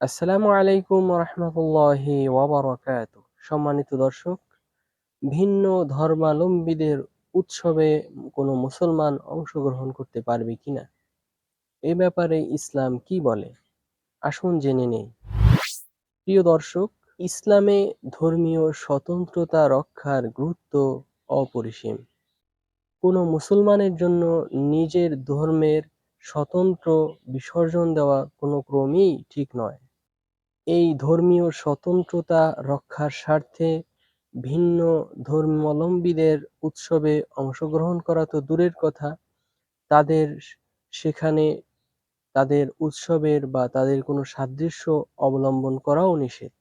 আসসালামু আলাইকুম রহমতুল্লাহি ওয়াবারাকাত সম্মানিত দর্শক, ভিন্ন ধর্মাবলম্বীদের উৎসবে কোনো মুসলমান অংশগ্রহণ করতে পারবে কিনা? এ ব্যাপারে ইসলাম কি বলে? আসুন জেনে নেই। প্রিয় দর্শক, ইসলামে ধর্মীয় স্বতন্ত্রতা রক্ষার গুরুত্ব অপরিসীম। কোনো মুসলমানের জন্য নিজের ধর্মের স্বতন্ত্র বিসর্জন দেওয়া কোনো ক্রমেই ঠিক নয়। এই ধর্মীয় স্বতন্ত্রতা রক্ষার স্বার্থে ভিন্ন ধর্মাবলম্বীদের উৎসবে অংশগ্রহণ করা তো দূরের কথা। তাদের সেখানে তাদের উৎসবের বা তাদের কোনো সাদৃশ্য অবলম্বন করাও নিষেধ।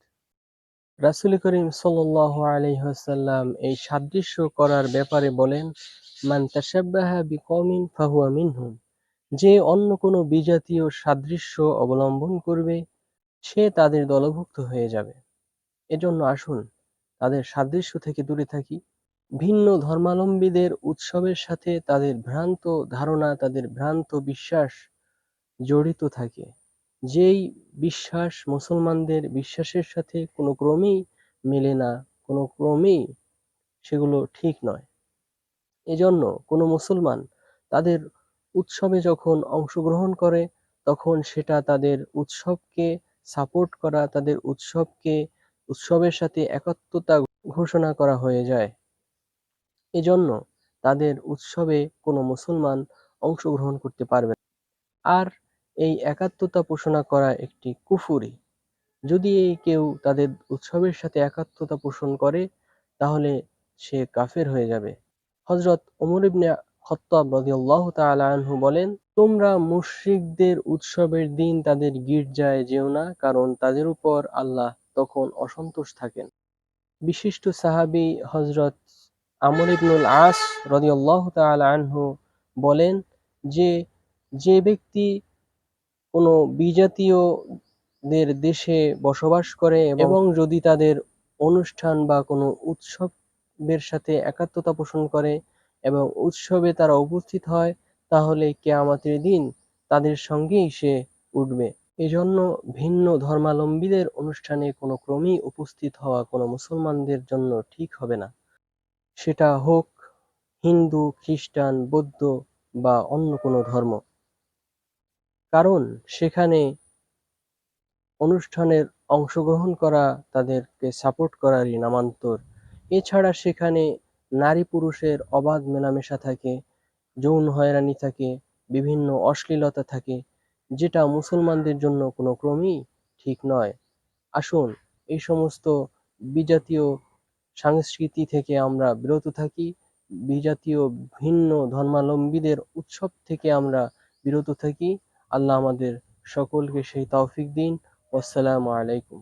রাসুল করিম সাল্লাহ আলহাসাল্লাম এই সাদৃশ্য করার ব্যাপারে বলেন, মান তাসাব্বাহা ফাহুয়া মিনহুম। যে অন্য কোনো বিজাতীয় সাদৃশ্য অবলম্বন করবে সে তাদের দলভুক্ত হয়ে যাবে। এজন্য আসুন, তাদের সাদৃশ্য থেকে দূরে থাকি। ভিন্ন ধর্মাবলম্বীদের উৎসবের সাথে তাদের ভ্রান্ত ধারণা, তাদের ভ্রান্ত বিশ্বাস জড়িত থাকে। যেই বিশ্বাস মুসলমানদের বিশ্বাসের সাথে কোনো ক্রমেই মেলে না, কোনো ক্রমেই সেগুলো ঠিক নয়। এজন্য কোনো মুসলমান তাদের উৎসবে যখন অংশগ্রহণ করে, তখন সেটা তাদের উৎসবকে সাপোর্ট করা তাদের উৎসবকে, উৎসবের সাথে একাত্মতা ঘোষণা করা হয়ে যায়। এজন্য তাদের উৎসবে কোনো মুসলমান অংশগ্রহণ করতে পারবে না। আর এই একাত্মতা পোষণা করা একটি কুফুরি। যদি এই কেউ তাদের উৎসবের সাথে একাত্মতা পোষণ করে, তাহলে সে কাফের হয়ে যাবে। হজরত ওমর ইবনে খত্তাব রাদিয়াল্লাহু তাআলা আনহু বলেন, তোমরা মুশরিকদের উৎসবের দিন তাদের গির্জায় যেও না, কারণ তাদের উপর আল্লাহ তখন অসন্তোষ থাকেন। বিশিষ্ট সাহাবী হজরত আমর ইবনুল আস রাদিয়াল্লাহু তাআলা আনহু বলেন যে যে ব্যক্তি কোনো বিজাতীয়দের দেশে বসবাস করে এবং যদি তাদের অনুষ্ঠান বা কোনো উৎসবের সাথে একাত্মতা পোষণ করে এবং উৎসবে তারা উপস্থিত হয়, তাহলে কেয়ামতের দিন তাদের সঙ্গেই সে উঠবে। এজন্য ভিন্ন ধর্মাবলম্বীদের অনুষ্ঠানে কোনো ক্রমেই উপস্থিত হওয়া কোনো মুসলমানদের জন্য ঠিক হবে না। সেটা হোক হিন্দু, খ্রিস্টান, বৌদ্ধ বা অন্য কোনো ধর্ম। কারণ সেখানে অনুষ্ঠানের অংশগ্রহণ করা, তাদেরকে সাপোর্ট করারই নামান্তর। এছাড়া সেখানে নারী পুরুষের অবাধ মেলামেশা থাকে, যৌন হয়রানি থাকে, বিভিন্ন অশ্লীলতা থাকে, যেটা মুসলমানদের জন্য কোনো ক্রমেই ঠিক নয়। আসুন, এই সমস্ত বিজাতীয় সংস্কৃতি থেকে আমরা বিরত থাকি, বিজাতীয় ভিন্ন ধর্মাবলম্বীদের উৎসব থেকে আমরা বিরত থাকি। আল্লাহ আমাদের সকলকে সেই তৌফিক দিন। আসসালামু আলাইকুম।